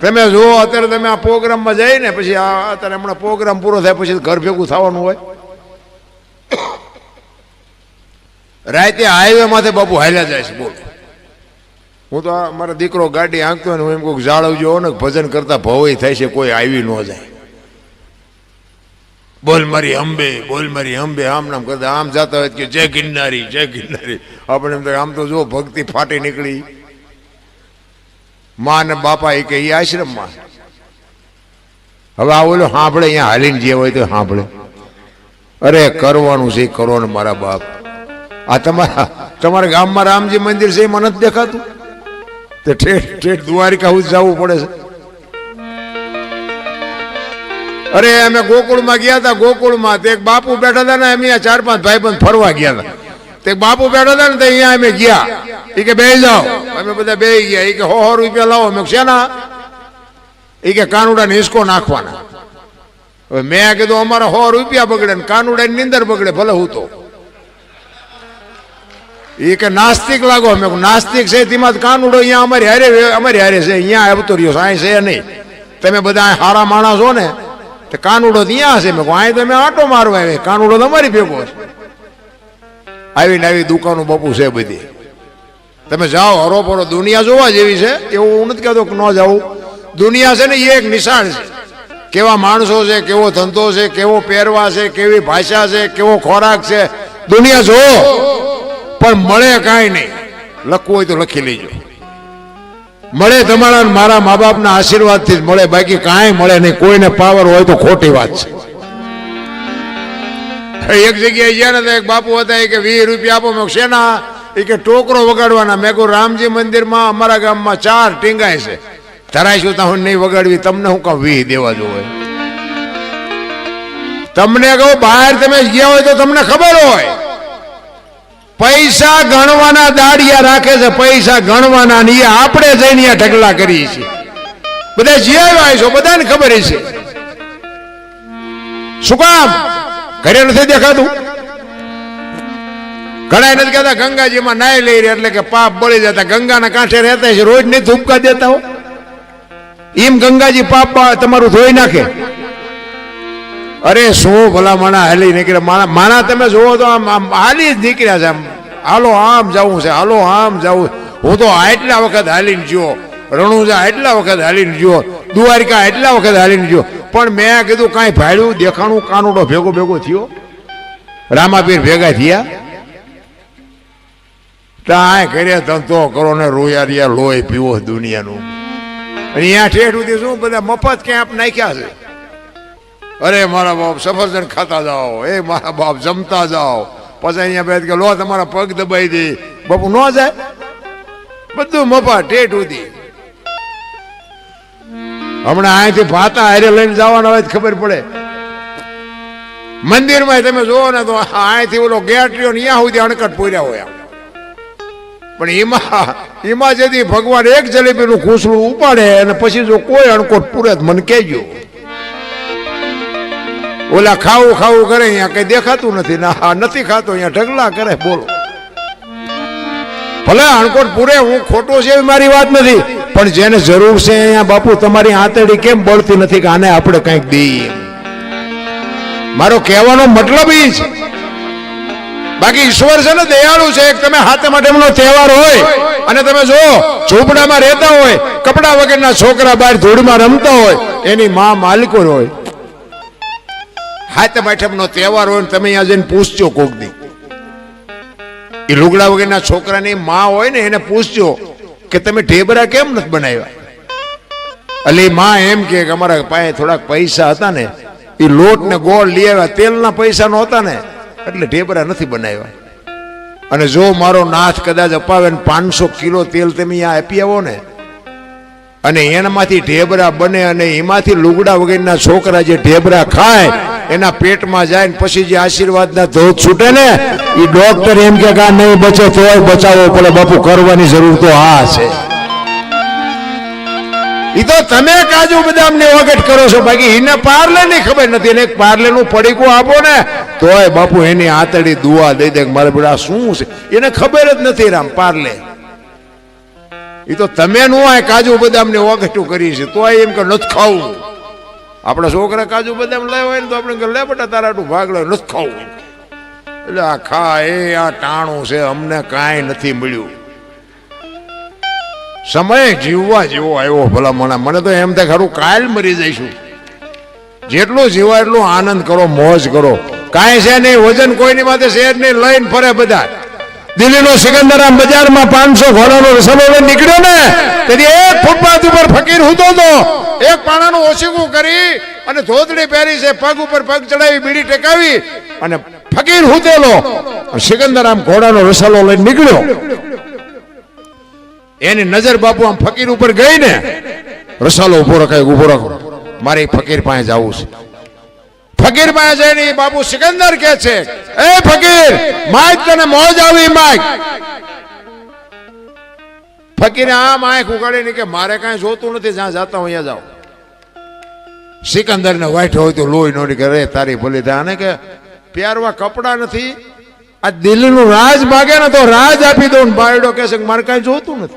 તમે જુઓ, અત્યારે તમે આ પ્રોગ્રામમાં જઈને પછી આ અત્યારે હમણાં પ્રોગ્રામ પૂરો થાય પછી ઘર ભેગું થવાનું હોય. રાતે હાઈવે માથે બાપુ હાલ્યા જાય છે, બોલ. હું તો મારો દીકરો ગાડી આંકતો ને હું એમ કોઈક જાળવજો ને ભજન કરતા ભવય થાય છે, કોઈ આવી ન જાય. બોલ મારી અંબે, બોલ મારી અંબે, આમ નામ કરતા, આમ જતા હોય કે જય ગિરનારી જય ગિરનારી. આપણે એમ તો આમ તો જો ભક્તિ ફાટી નીકળી. મા ને બાપા એ કે આશ્રમમાં. હવે આ ઓલો સાંભળે અહીંયા હાલીને જે હોય તો સાંભળે અરે, કરવાનું છે, કરો ને મારા બાપ. આ તમારા તમારા ગામમાં રામજી મંદિર છે, એમાં નથી દેખાતું? તે ઠેઠ ઠેઠ દ્વારિકા હું જવું પડે છે. અરે, અમે ગોકુળમાં ગયા હતા, ગોકુળમાં તે એક બાપુ બેઠા હતા ને અહીંયા ચાર પાંચ ભાઈ બંધ ફરવા ગયા હતા. તે બાપુ બેઠો હતા ને તે અહીંયા અમે ગયા. એ કે બે જાઓ. અમે બધા બે ગયા. એ કે હો હો રૂપિયા લાવો. મેં કીધું, શેના એ કે કાનુડા હિસકો નાખવાના. હવે મેં કીધું અમારા હો રૂપિયા બગડે ને કાનુડા નીંદર બગડે ભલે હું તો. એ કે નાસ્તિક લાગો. મેં કીધું, નાસ્તિક છે તેમાં કાનુડો અહીંયા અમારી હારે અમારી હારે છે. અહીંયા આવતો રહ્યો છે અહીં છે નહીં. તમે બધા સારા માણસ છો ને તો કાનુડો ત્યાં હશે મેં અહીં તમે આટો મારવા આવે કાનુડો તમારી ભેગો છે. આવીને આવી દુકાનો બાપુ છે બધી. તમે જાઓ, હરોપરો દુનિયા જોવા જેવી છે, એવું હું નથી કહેતો ન જાઉં. દુનિયા છે ને, એ એક નિશાન છે. કેવા માણસો છે, કેવો ધંધો છે, કેવો પહેરવા છે, કેવી ભાષા છે, કેવો ખોરાક છે, દુનિયા જોવો પણ મળે કાંઈ નહીં. લખવું હોય તો લખી લેજો. મળે તમારા મારા મા બાપના આશીર્વાદથી જ મળે. બાકી કાંઈ મળે નહીં. કોઈને પાવર હોય તો ખોટી વાત છે. એક જગ્યાએ ગયા ને એક બાપુ હતા, એ કે વીસ રૂપિયા આપો. મેં શેના? એ કે, ટોકરો વગાડવાના. મેં કહું રામજી મંદિરમાં અમારા ગામમાં ચાર ટીંગાય છે. ધરાઈશું તો હું નહીં વગાડવી. તમને હું કહું, વીસ દેવા જોવે. તમને કહું, બહાર તમે ગયા હોય તો તમને ખબર હોય. પૈસા ગણવાના દાડિયા રાખે છે, પૈસા ગણવાના ને આપણે જઈને ઢગલા કરીએ છીએ. બધા જીવાય છો, બધાને ખબર છે શું કામ? ઘરે નથી દેખાતું? ઘણા નથી કહેતા, ગંગાજીમાં નાય લઈ રહ્યા એટલે કે પાપ બળી જતા ગંગાના કાંઠે રહેતા છે રોજ નહીં ધૂપકા દેતા હો. એમ ગંગાજી પાપ તમારું ધોઈ નાખે. અરે શું ભલા માણા હાલી નીકળે? માણા માણા તમે જુઓ તો આમ આમ હાલી જ નીકળ્યા છે. આમ હાલો આમ જવું છે, હાલો આમ જવું હું તો આટલા વખત હાલીને ગયો રણુજા એટલા વખત હાલીને જુઓ દ્વારિકા એટલા વખત હાલીને ગયો પણ મેં કીધું, કાંઈ ભાડ્યું? દેખાણું કાનુડો ભેગો ભેગો થયો. રામાપીર ભેગા થયા. ત્યાં કર્યા ધંધો કરો ને રોયા રિયા લોહી પીવો દુનિયાનું. અહીંયા ઠેઠ સુધી શું, બધા મફત ક્યાંપ નાખ્યા છે? અરે, મારા બાપ સફરજન ખાતા જાઓ. એ મારા બાપ જમતા જાઓ. પછી અહીંયા બેઠ કે, લો, તમારા પગ દબાઈ દે. બાપુ, ન જાય. બધું મફત ઠેઠ સુધી. હમણાં અહીંથી ભાતા હારે લઈને જવાના હોય ખબર પડે. મંદિરમાં તમે જોવો ને તો અહીંથી ઓલો ગેટ રહ્યો ને ત્યાં સુધી અણકટ પૂર્યા હોય. પણ એમાં એમાં જેથી ભગવાન એક જલેબીનું ઘૂસડું ઉપાડે અને પછી જો કોઈ અણકોટ પૂરે મને કહેજો. ઓલા ખાવું ખાવું કરે, અહીંયા કઈ દેખાતું નથી. ના નથી ખાતો, અહીંયા ઢગલા કરે, બોલો. ભલે અણકોટ પૂરે, હું ખોટો છે મારી વાત નથી. પણ જેને જરૂર છે અહીંયા બાપુ, તમારી આંતરડી કેમ બળતી નથી કે આને આપણે કંઈક દઈએ? મારો કહેવાનો મતલબ એ છે. બાકી ઈશ્વર છે ને દયાળુ છે. તમે હાથે માટેનો તહેવાર હોય અને તમે જો ઝૂંપડામાં રહેતા હોય, કપડા વગરના છોકરા બહાર ધૂળમાં રમતા હોય, એની માં માલિકો હોય. હાથે માઠમનો તહેવાર હોય તમે અહીંયા જઈને પૂછજો કોક દી. એ લુગડા વગરના છોકરાની માં હોય ને એને પૂછજો. કે તમે ઢેબરા કેમ નથી બનાવ્યા? એટલે મા એમ કે અમારા પાસે થોડાક પૈસા હતા ને એ લોટ ને ગોળ લઈ આવ્યા, તેલના પૈસા નહોતા ને, એટલે ઢેબરા નથી બનાવ્યા. અને જો મારો નાથ કદાચ અપાવે ને પાંચસો કિલો તેલ તમે અહીંયા આપી આવો ને, અને એનામાંથી ઢેબરા બને અને એમાંથી લુગડા વગરના છોકરા જે ઢેબરા ખાય એના પેટમાં જાય ને પછી જે આશીર્વાદના ધોધ છૂટે ને એ ડોક્ટર એમ કે આ નહીં બચે તોય બચાવવો પડે. બાપુ, કરવાની જરૂર તો આ છે. એ તો તમે કાજુ બદામ ને વગટ કરો છો. બાકી એને પાર્લે ની ખબર નથી. એને પાર્લે નું પડીકું આપો ને, તોય બાપુ એની આતડી દુઆ દઈ દે મારે બધા શું છે? એને ખબર જ નથી રામ પાર્લે. એ તો તમે નું કાજુ બદામ ને ઓગઠું કરી છે. તો એમ કે નથી ખાવું. આપણા છોકરા કાજુ બદામ લાવ્યા હોય ને તો આપણે લે બટા તારા આટલું ભાગ લે નથી ખાવું એટલે આ ખા, એ આ ટાણું છે, અમને કાંઈ નથી મળ્યું. સમય જીવવા જેવો આવ્યો ભલા મને મને તો એમ થાય ખરું કાલ મરી જઈશું. જેટલું જીવાય એટલું આનંદ કરો, મોજ કરો. કાંઈ છે નહીં, વજન કોઈની માથે શેર નહીં, લઈને ફરે બધા. દિલ્હીનો સિકંદરામ બજારમાં પાંચસો ઘોડાનો રસલો નીકળ્યો ને. તેથી એક ફૂટપાથ ઉપર ફકીર હુતો હતો. એક પાણાનું ઓછીકું કરી અને ધોતડી પહેરી છે, પગ ઉપર પગ ચડાવી, બીડી ટેકાવી અને ફકીર હુતેલો. સિકંદર આમ ઘોડાનો રસાલો લઈને નીકળ્યો. એની નજર બાપુ આમ ફકીર ઉપર ગઈ ને, રસાલો ઊભો રખાય ઊભો રાખો. મારે ફકીર પાસે જવું છે. ફકીર પાસે જઈને બાપુ સિકંદર કે છે, એ ફકીર, માઇક તને મોજ આવી, માઇક. ફકીરે આમ આંખ ઉગાડીને કે મારે કાંઈ જોતું નથી, જ્યાં જાતા હું અહીંયા જાઉં સિકંદરને વાઈઠો હોય તો લોહી નોડી કરે તારી ભૂલી થાય. અને કે, પ્યારવા કપડાં નથી, આ દિલ્હીનું રાજ માગે ને તો રાજ આપી દઉં. ને બાયડો કે છે મારે કાંઈ જોતું નથી.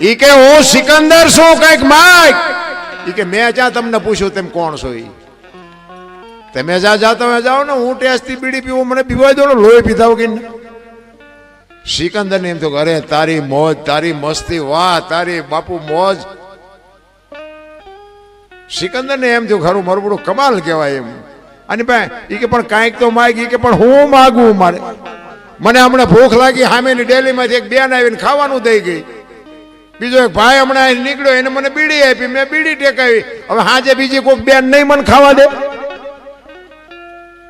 ઈ કે હું સિકંદર છું કંઈક માગ? ઈ કે, મેં જ્યાં તમને પૂછ્યું તેમ કોણ છો ઈ? તમે જ્યાં જાતા હોય જાઓ ને, હું ટેસ્ટથી બીડી પીવું, મને પીવાય દો ને, લોહી પીધા વગર સિકંદર ને એમ તો અરે તારી મોજ, તારી મસ્તી, વાહ, તારી બાપુ મોજ. સિકંદર ને એમ થયું ખરું મારું કમાલ કહેવાય એમ. અને ભાઈ, ઈ કે, પણ કાંઈક તો માગી કે, પણ હું માગું મારે? મને હમણાં ભૂખ લાગી સામેની ડેલીમાંથી એક બેન આવીને ખાવાનું દઈ ગઈ. બીજો એક ભાઈ હમણાં નીકળ્યો, એને મને બીડી આપી, મેં બીડી ટેકાવી. હવે હાજે બીજી કોઈક બેન નહીં મને ખાવા દે.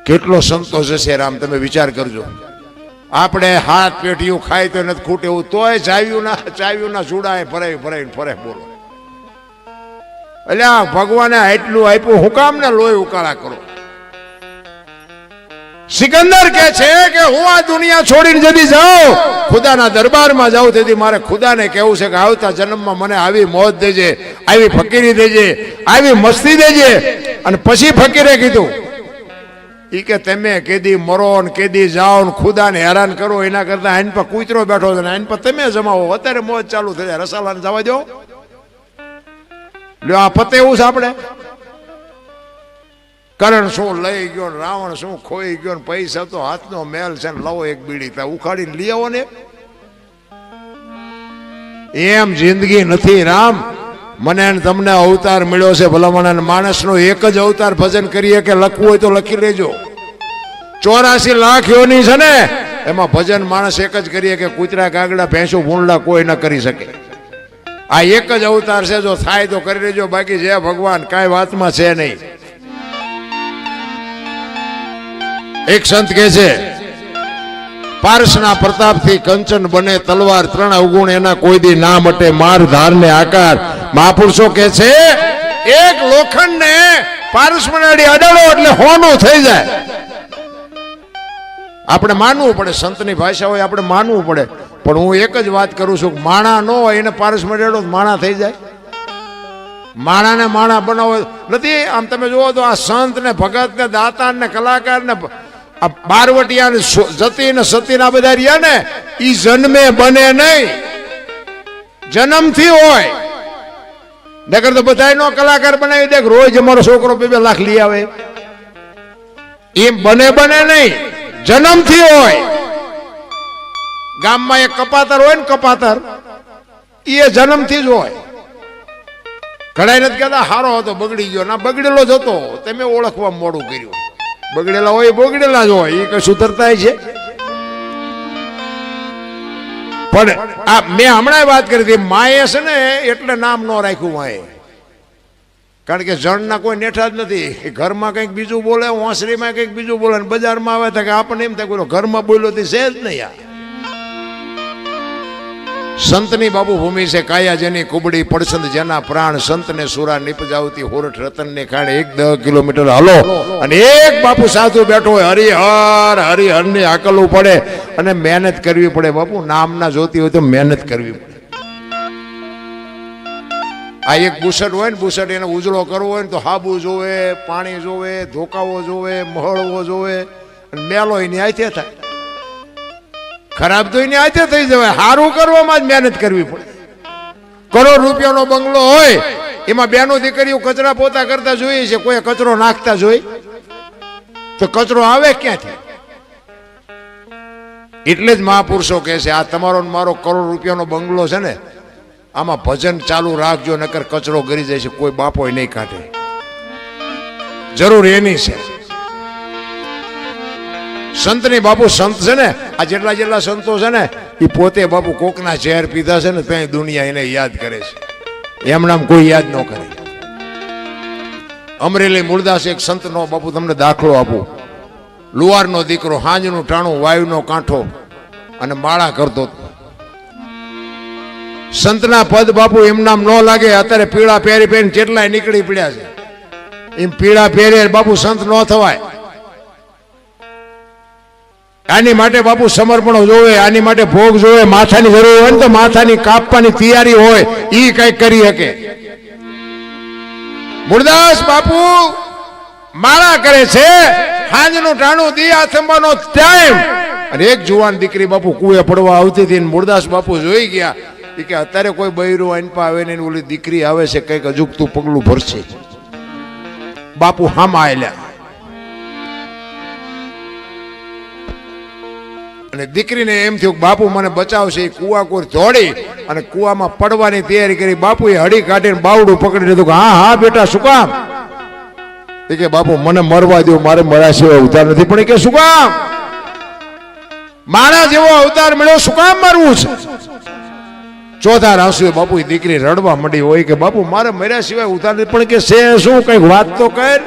કેટલો સંતોષ હશે રામ, તમે વિચાર કરજો. આપણે હાથ પેટીયું ખાય તો નથી ખૂટે એવું તોય ચાવ્યું ના ચાવ્યું ના ચૂડાએ ફરે ભરાય ફરે, બોલો. એટલે આ ભગવાને આટલું આપ્યું, હું કામ ને લોહી ઉકાળા કરો? સિકંદર કે છે કે હું આ દુનિયા છોડીને જતી જાઉં, ખુદાના દરબારમાં જાઉં, તેથી મારે ખુદાને કહેવું છે કે આવતા જન્મમાં મને આવી મોત દેજે, આવી ફકીરી દેજે, આવી મસ્તી દેજે. અને પછી ફકીરે કીધું ઈ કે તમે કેદી મરો ને કેદી જાઓ ને ખુદાને હેરાન કરો, એના કરતા આઈન પર કૂતરો બેઠો છે આઈન પર તમે જમાવો. અત્યારે મોજ ચાલુ થઈ જાય. રસાલાને જવા દો લ્યો, આ પતે એવું છે આપણે? કરણ શું લઈ ગયો ને, રાવણ શું ખોઈ ગયો ને, પૈસા તો હાથનો મેલ છે ને, લવો એક બીડી ત્યાં ઉખાડીને લઈ આવો ને. એમ જિંદગી નથી, રામ. મને તમને અવતાર મળ્યો છે, ભલામણ માણસનો એક જ અવતાર ભજન કરીએ કે લખવું હોય તો લખી લેજો. ચોરાસી લાખ યોની છે ને, એમાં ભજન માણસ એક જ કરીએ કે કૂતરા કાગડા ભેંસું ભૂંડલા કોઈ ન કરી શકે. આ એક જ અવતાર છે, જો થાય તો કરી લેજો, બાકી જય ભગવાન કાંઈ વાતમાં છે નહીં. એક સંત કહે છે, પારસના પ્રતાપથી કંચન બને તલવાર ત્રણ અવગુણ, એના કોઈ દી ના મટે, માર, ધારને આકાર મહાપુરુષો કે છે, એક લોખંડ ને પારસ મનાડી અડાડો એટલે હોનું થઈ જાય. આપણે માનવું પડે, સંતની ભાષા હોય આપણે માનવું પડે. પણ હું એક જ વાત કરું છું માણા ન હોય, એને પારસ મનાડો માણા થઈ જાય. માણાને માણા બનાવો. નથી, આમ તમે જુઓ તો આ સંત ને ભગત ને દાતા ને કલાકાર ને આ બારવટિયા ને જતી ને સતી બધા રહ્યા ને એ જન્મે, બને નહીં. જન્મથી હોય. નકર તો બધા નો કલાકાર બનાવી દે રોજ અમારો છોકરો બે બે લાખ લઈ આવે. એમ બને બને નહીં. જન્મથી હોય. ગામમાં એક કપાતર હોય ને કપાતર, એ જન્મથી જ હોય. ઘણા નથી કહેતા, હારો હતો, બગડી ગયો. ના, બગડેલો જ હતો. તમે ઓળખવા મોડું કર્યું. બગડેલા હોય બગડેલા જ હોય. એ કઈ સુધરતા છે? પણ આ મેં હમણાં વાત કરી હતી, માએ છે ને એટલે નામ ન રાખ્યું માએ. કારણ કે જણના કોઈ નેઠા જ નથી. ઘરમાં કંઈક બીજું બોલે હોંસરીમાં કંઈક બીજું બોલે બજારમાં આવે તો કે આપણને એમ થાય ઘરમાં બોલ્યો તે છે જ નહીં આ. સંતની બાબુ ભૂમિ છે કાયા જેની કુબડી પડસંદ જેના પ્રાણ સંતને સુરા નિપજાવતી હોરઠ રતનને ખાણે એક દહ કિલોમીટર હલો અને એક બાપુ સાધુ બેઠો હોય, હરિહર હરિહરની આકલવું પડે અને મહેનત કરવી પડે. બાપુ, નામના જોતી હોય તો મહેનત કરવી પડે. આ એક બુસટ હોય ને, બુસટ એને ઉજળો કરવો હોય ને તો હાબુ જોવે, પાણી જોવે, ધોકાવો જોવે, મહળવો જોવે અને મેલો એની આથે થાય. ખરાબ તો એને આજે થઈ જવાય. સારું કરવામાં જ મહેનત કરવી પડે. કરોડ રૂપિયાનો બંગલો હોય, એમાં બેનો દીકરીઓ કચરા પોતા કરતા જોઈએ છે કોઈ કચરો નાખતા જોઈ તો કચરો આવે ક્યાંથી? એટલે જ મહાપુરુષો કહે છે, આ તમારો મારો કરોડ રૂપિયાનો બંગલો છે ને, આમાં ભજન ચાલુ રાખજો, નકર કચરો ગરી જાય છે, કોઈ બાપો નહીં કાઢે. જરૂર એની છે. સંતની બાપુ સંત છે ને, આ જેટલા જેટલા સંતો છે ને, એ પોતે બાપુ કોકના ઝેર પીધા છે ને ત્યાં દુનિયા એને યાદ કરે છે. એમનામ કોઈ યાદ ન કરે. અમરેલી મૂળદાસ એક સંતનો બાપુ તમને દાખલો આપું. લુવારનો દીકરો, હાંજનું ટાણું, વાયુનો કાંઠો અને માળા કરતો. સંતના પદ બાપુ એમનામ ન લાગે, અત્યારે પીળા પહેરી પહેરીને કેટલાય નીકળી પડ્યા છે. એમ પીળા પહેરે બાપુ સંત ન થવાય. આની માટે બાપુ સમર્પણ જોવે, આની માટે ભોગ જોવે, માથાની જરૂર હોય ને તો માથાની કાપવાની તૈયારી હોય એ કઈ કરી શકે. મુરદાસ બાપુ માળા કરે છે, હાંજનું ટાણું દિયા થંબાનો ટાઈમ અને એક જુવાન દીકરી બાપુ કુએ પડવા આવતી હતી મુરદાસ બાપુ જોઈ ગયા. કે અત્યારે કોઈ બૈરું અનપા આવે ને ઓલી દીકરી આવે છે, કંઈક અજુકતું પગલું ભરશે. બાપુ હામ આયલા. અને દીકરીને એમ થયું બાપુ મને બચાવશે, એ કુવા કોર દોડી અને કુવામાં પડવાની તૈયારી કરી. બાપુએ હળી કાઢીને બાવડું પકડી લીધું હા હા, બેટા, શું કામ? એ કે, બાપુ, મને મરવા દો મારે મરા સિવાય ઉતાર નથી. પણ એ કે, શું કામ? મારા જેવો અવતાર મળ્યો, શું કામ મરવું છે? ચોથા રાસુએ બાપુ દીકરી રડવા માંડી હોય કે, બાપુ, મારે મર્યા સિવાય ઉતાર નથી. પણ કે છે શું? કંઈક વાત તો કર.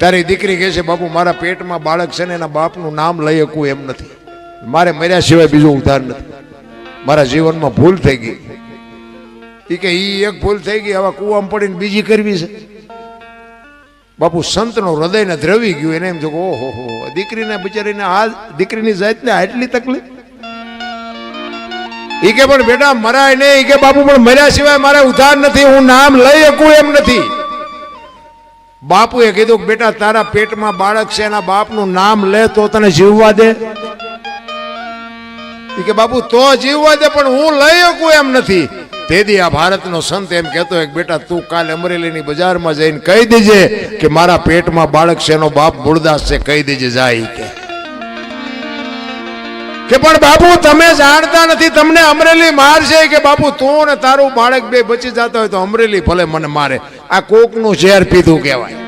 તારી દીકરી કહે છે, બાપુ, મારા પેટમાં બાળક છે ને એના બાપનું નામ લઈ શકું એમ નથી. મારે મર્યા સિવાય બીજો ઉધાર નથી. મારા જીવનમાં ભૂલ થઈ ગઈ. એ કે એ એક ભૂલ થઈ ગઈ હવે કુવામાં પડીને બીજી કરવી છે. બાપુ, સંતનો હૃદયને દ્રવી ગયું, એને એમ જો ઓહો, હો દીકરીને બિચારીને આ દીકરીની જાતને આટલી તકલીફ? એ કે, પણ બેટા, મરાય નહીં. કે, બાપુ, પણ મર્યા સિવાય મારે ઉધાર નથી, હું નામ લઈ શકું એમ નથી. બાપુએ કીધું બેટા, તારા પેટમાં બાળક છે, એના બાપનું નામ લે તો તને જીવવા દે. કે બાપુ, તો જીવવા દે, પણ હું લઈ શકું એમ નથી. તેથી આ ભારતનો સંત એમ કહેતો કે બેટા, તું કાલે અમરેલીની બજારમાં જઈને કહી દેજે કે મારા પેટમાં બાળક છે, એનો બાપ ગુરદાસ છે, કહી દેજે, જાય કે. કે પણ બાપુ, તમે જાણતા નથી, તમને અમરેલી મારશે કે બાપુ, તું ને તારું બાળક બે બચી જતા હોય તો અમરેલી ભલે મને મારે. આ કોકનું ઝેર પીધું કહેવાય.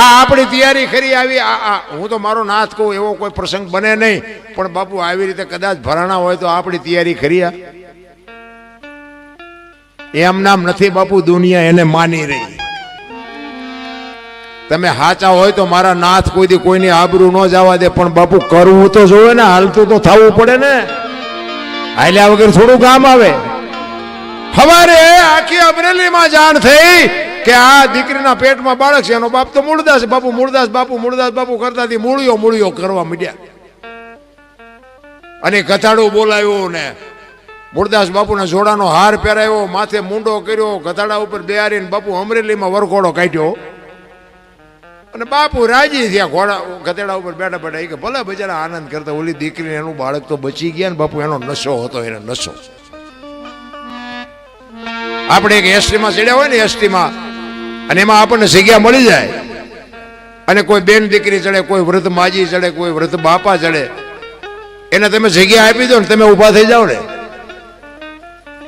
આ આપણી તૈયારી ખરી આવી, આ હું તો મારો નાથ કહું, એવો કોઈ પ્રસંગ બને નહીં, પણ બાપુ આવી રીતે કદાચ ભરાણા હોય તો આપણી તૈયારી ખરી આ એમ નામ નથી બાપુ, દુનિયા એને માની રહી. તમે હાચા હોય તો મારા નાથ કોઈ દી કોઈની આબરૂ ન જવા દે, પણ બાપુ કરવું તો જોવે ને, હાલતું તો થવું પડે ને. હાલ્યા વગર થોડું કામ આવે. હવારે આખી અમરેલીમાં જાણ થઈ કે આ દીકરીના પેટમાં બાળક છે. એનો બાપ તો મૂળદાસ બાપુ મૂળદાસ બાપુ મૂળદાસ, બાપુ કરતાથી મૂળિયો મૂળિયો કરવા માંડ્યા. અને કથાડું બોલાવ્યો ને. મૂળદાસ બાપુના જોડાનો હાર પહેરાયો, માથે મુંડો કર્યો કથાડા ઉપર બેહારીને બાપુ અમરેલીમાં વરઘોડો કાઢ્યો. અને બાપુ રાજી થયા. ઘોડા, ગધેડા ઉપર બેઠા બેઠા કે ભલે બજારા આનંદ કરતા ઓલી દીકરીને એનું બાળક તો બચી ગયા ને બાપુ એનો નશો હતો, એનો નશો. આપણે એક એસટીમાં ચડ્યા હોય ને એસટીમાં, અને એમાં આપણને જગ્યા મળી જાય. અને કોઈ બેન દીકરી ચડે, કોઈ વૃદ્ધ માજી ચડે, કોઈ વૃદ્ધ બાપા ચડે, એને તમે જગ્યા આપી દો ને તમે ઊભા થઈ જાઓ ને.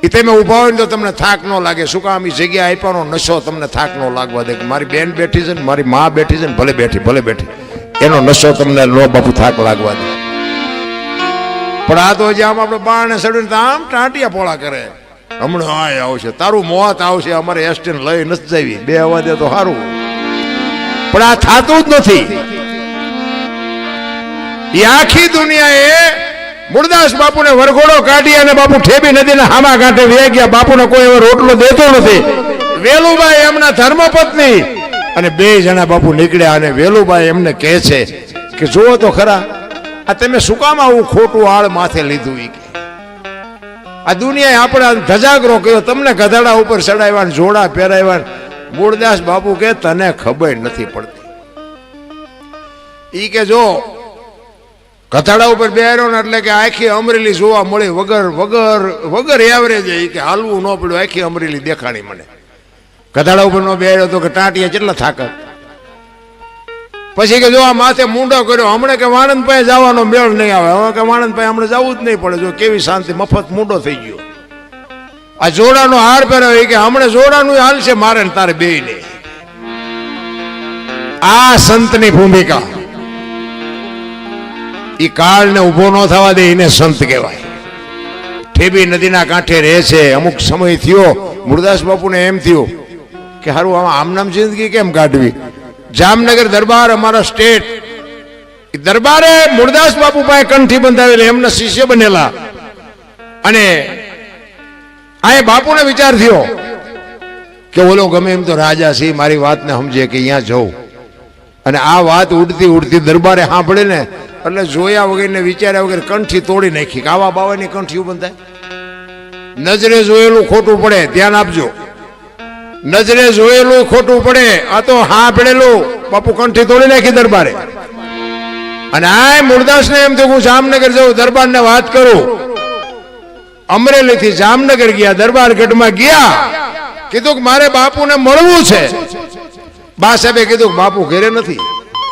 એ તમે ઊભા હોય ને તો તમને થાક ન લાગે. શું કામ એ જગ્યા આપ્યાનો નશો તમને થાક ન લાગવા દે? મારી બેન બેઠી છે ને, મારી મા બેઠી છે ને, ભલે બેઠી ભલે બેઠી. એનો નશો તમને લો બાપુ થાક લાગવા દે. પણ આ તો જે આમ આપણે બાણે ચડીને આમ ટાંટિયા પોળા કરે. હમણાં આ આવશે. તારું મોત આવશે, અમારે એસટીને લઈ નથી જવી. બે આવવા તો સારું પણ આ થતું જ નથી. એ આખી દુનિયાએ મુરદાસ બાપુને વરઘોડો કાઢી અને બાપુ ઠેબી નદીના હામા કાંઠે વે ગયા. બાપુને કોઈ એવો રોટલો દેતો નથી. વેલુબાઈ એમના ધર્મપત્ની. અને બે જણા બાપુ નીકળ્યા અને વેલુબાઈ એમને કહે છે કે, જુઓ તો ખરા, આ તમે શું કામ આવું ખોટું આળ માથે લીધું એ આ દુનિયાએ આપણા ધજાગરો કર્યો, તમને ગધાડા ઉપર ચડાવ્યા જોડા પહેરાવ્યા મૂળદાસ બાપુ કે, તને ખબર નથી પડતી. ઈ કે, જો કથાડા ઉપર બેહાર્યો ને એટલે કે આખી અમરેલી જોવા મળી, વગર વગર વગર એવરેજ ઈ કે હાલવું ન પડ્યું, આખી અમરેલી દેખાણી મને. કથાડા ઉપર નો બેહાર્યો તો કે ટાંટિયા કેટલા થાકત પછી કે જો આ માથે મૂંડો કર્યો, હમણાં કે વાણંદ પાસે જવાનો મેળ નહીં આવે. હવે કે વાણંદ પાસે હમણાં જવું જ નહીં પડે. જો કેવી શાંતિ, મફત મૂંડો થઈ ગયો. આ જોડાનો હાર પહેર્યો કે હમણાં જોડાનું હાલ છે, મારે તારે બે ને. આ સંતની ભૂમિકા. એ કાળને ઊભો ન થવા દે, એને સંત કહેવાય. ઠેબી નદીના કાંઠે રહે છે. અમુક સમય થયો, મુરદાસ બાપુને એમ થયું કે હારું, આમ આમનામ જિંદગી કેમ કાઢવી? જામનગર દરબાર અમારા સ્ટેટ. દરબારે મુરદાસ બાપુ પાસે કંઠી બંધાવેલી, એમના શિષ્ય બનેલા. અને આ બાપુને વિચાર થયો કે ઓલો ગમે એમ તો રાજા છે મારી વાતને સમજે કે અહીંયા જવું અને આ વાત ઉડતી ઉડતી દરબારે સાંભળે ને, એટલે જોયા વગર ને વિચાર્યા વગર કંઠી તોડી નાખી, કે આવા બાવાની કંઠી બંધાય. નજરે જોયેલું ખોટું પડે, ધ્યાન આપજો. નજરે જોયેલું ખોટું પડે, આ તો હા પડેલું. બાપુ કંઠી તોડી નાખી દરબારે. અને આ મુરદાસ ને એમ થયું હું જામનગર જાઉં દરબાર ને વાત કરું. અમરેલી થી જામનગર ગયા, દરબાર ગઢમાં ગયા. કીધું કે મારે બાપુને મળવું છે. બા સાહેબે કીધું કે બાપુ ઘરે નથી.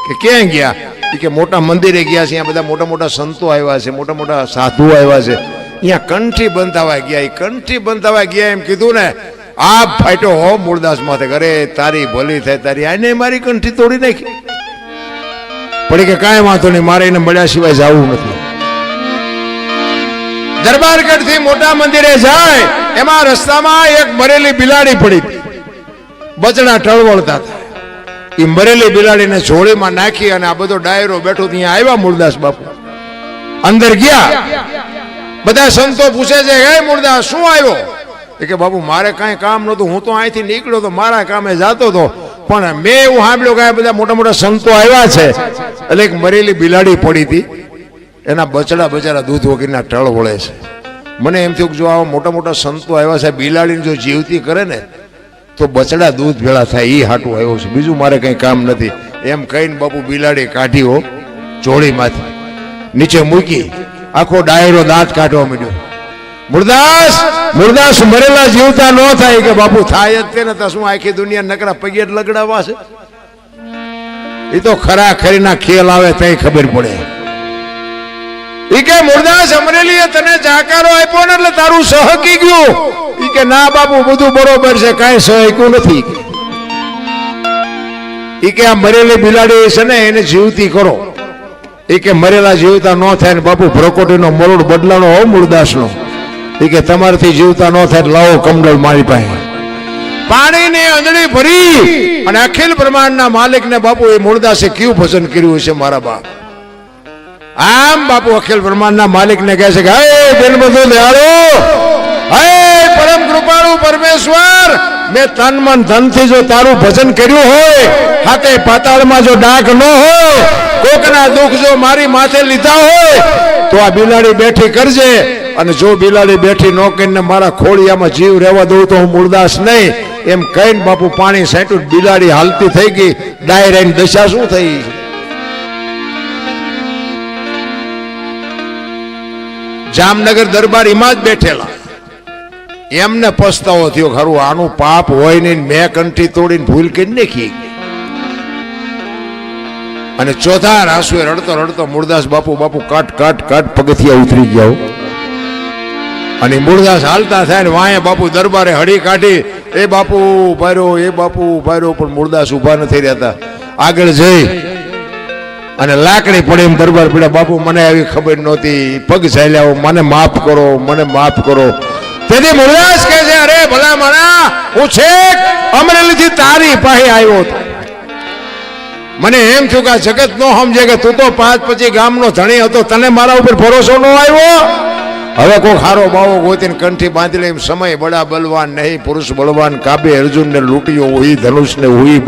કે ક્યાં ગયા? કે મોટા મંદિરે ગયા છે, અહીંયા બધા મોટા મોટા સંતો આવ્યા છે, મોટા મોટા સાધુ આવ્યા છે. અહીંયા કંઠી બંધાવા ગયા એ કંઠી બંધાવા ગયા એમ કીધું ને આ ફાટ્યો હો મૂળદાસ માથે. ઘરે તારી ભલી થાય, તારી આને મારી કંઠી તોડી નાખી. પડી કે કાંઈ વાંધો નહીં, મારે એને મળ્યા સિવાય જવું નથી. દરબારગઢથી મોટા મંદિરે જાય, એમાં રસ્તામાં એક મરેલી બિલાડી પડી. બચડા ટળવળતા હતા. એ મરેલી બિલાડીને જોડીમાં નાખી અને આ બધો ડાયરો બેઠો ત્યાં આવ્યા મૂળદાસ બાપુ. અંદર ગયા. બધા સંતો પૂછે છે, હે મૂળદાસ, શું આવ્યો? એ કે બાપુ, મારે કાંઈ કામ નહોતું. હું તો અહીંથી નીકળ્યો તો મારા કામે જતો હતો. પણ મેં એવું સાંભળ્યું કે બધા મોટા મોટા સંતો આવ્યા છે. એટલે એક મરેલી બિલાડી પડી હતી. એના બચડા બચારા દૂધ વગીરના ટળ વળે છે. મને એમ થયું કે જો આવા મોટા મોટા સંતો આવ્યા છે, બિલાડીને જો જીવતી કરે ને, તો બચડા દૂધ ભેળા થાય એ હાટું આવ્યો છે. બીજું મારે કંઈ કામ નથી. એમ કહીને બાપુ બિલાડી કાઢી હો જોડીમાંથી નીચે મૂકી. આખો ડાયરો દાંત કાઢવા માંડ્યો. મુરદાસ મુરદાસ મરેલા જીવતા ન થાય કે બાપુ થાય જ તેને તો શું આખી દુનિયા નકરા પગે લગડાવા છે? એ તો ખરા ખરીના ખેલ આવે તઈ ખબર પડે. ઈ કે મુરદાસ અમરેલીએ તને જાકારો આપ્યો ને એટલે તારું સહકી ગયું. ઈ કે ના બાપુ, બધું બરોબર છે, કાંઈ સહક્યું નથી. ઈ કે આ મરેલી બિલાડી છે ને, એને જીવતી કરો. ઈ કે મરેલા જીવતા ન થાય ને બાપુ ભ્રકોટીનો મરોડ બદલાનો હો મુરદાસનો. કે તમારથી જીવતા ન થાય લાવો કમડળ મારી પાસે. પાણીની અંજળી ભરી અને અખિલ બ્રહ્માંડના માલિકને બાપુ એ મૂળદાસે કયું ભજન કર્યું છે મારા બાપ? આમ બાપુ અખિલ બ્રહ્માંડના માલિકને કહે છે કે, હે દિન બધું દયાળો! હે પરમ કૃપાળુ પરમેશ્વર! મેં તન મન ધનથી જો તારું ભજન કર્યું હોય, હાથે પાતાળમાં જો ડાક ન હોય, કોકના દુઃખ જો મારી માથે લીધા હોય તો આ બિલાડી બેઠી કરજે. અને જો બિલાડી બેઠી ન કરીને મારા ખોળિયામાં જીવ રહેવા દઉં તો હું મૂળદાસ નહીં. એમ કહીને બાપુ પાણી સેટું બિલાડી હાલતી થઈ ગઈ. ડાયરાની દશા શું થઈ? જામનગર દરબાર એમાં જ બેઠેલા. એમને પસ્તાવો થયો, ખરું, આનું પાપ હોય નહીં, મેં કંઠી તોડીને ભૂલ કરી નાખી. અને ચોથા રાસુએ રડતો રડતો મૂળદાસ બાપુ બાપુ કાટ કાટ કાટ પગથિયા ઉતરી ગયા. અને મૂળદાસ હાલતા થાય ને વાંહે બાપુ દરબારે હળી કાઢી, એ બાપુ ઊભા એ બાપુ ઊભા પણ મૂળદાસ ઊભા નથી રહેતા. આગળ જઈ અને લાકડી પડે એમ દરબાર પડ્યા. બાપુ, મને આવી ખબર નહોતી. પગ ચાલ્યા મને માફ કરો, મને માફ કરો. તેથી મુરદાસ કહે છે, અરે ભલા માણા હું છેક અમરેલીથી તારી પાસે આવ્યો હતો. મને એમ થયું કે આ જગત નો સમજે કે તું તો પાંચ પછી ગામનો ધણી હતો, તને મારા ઉપર ભરોસો ન આવ્યો? હવે કોઈ ખારો બાવો ગોતીને કંઠી બાંધી લે સમય બડા બલવાન નહીં, પુરુષ બળવાન, કાબે અર્જુનને લૂંટ્યો હુઈ ધનુષને હુઈ